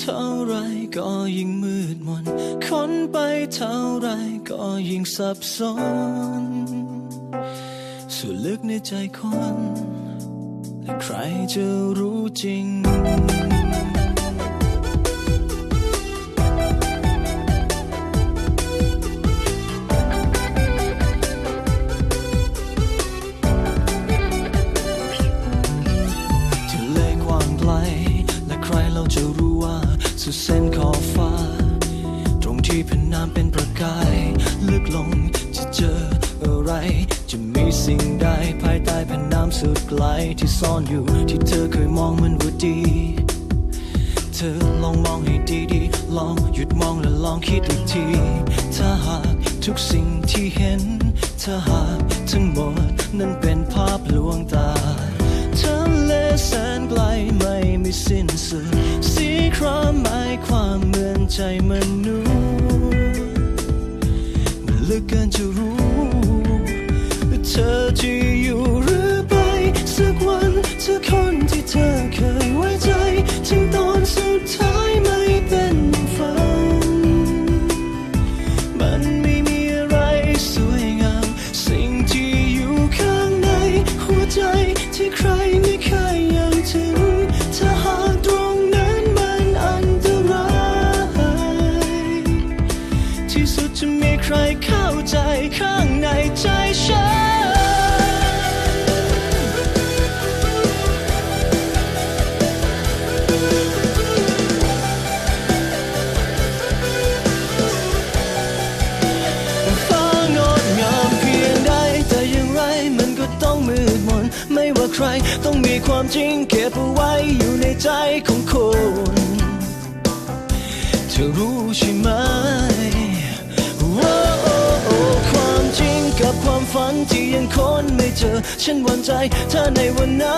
เท่าไรก็ยิ่งมืดมน ค้นไปเท่าไรก็ยิ่งสับสน ส่วนลึกในใจคน และใครจะรู้จริง จะรู้ว่าสุดเส้นขอบฟ้า ตรงที่เป็นน้ำเป็นประกายลึกลงจะเจออะไร จะมีสิ่งใดภายใต้แผ่นน้ำสุดไกลที่ซ่อนอยู่ที่เธอเคยมองมันว่าดี เธอลองมองให้ดีๆลองหยุดมองและลองคิดอีกที ถ้าหากทุกสิ่งที่เห็น ถ้าหากทั้งหมดนั้นเป็นภาพลวงตาทะเลแสนไกลไม่มีสิ้นสุด ความหมายความเหมือนใจมนุษย์มันลึกเกินจะรู้ว่าเธอที่ ที่สุดจะมีใครเข้าใจข้างในใจฉันฟ้างดงามเพียงใดแต่อย่างไรมันก็ต้องมืดมนไม่ว่าใครต้องมีความจริงเก็บเอาไว้อยู่ในใจของคน เธอรู้ใช่ไหม ฝันที่ยังค้นไม่เจอ ฉันหวั่นใจถ้าในวันนั้น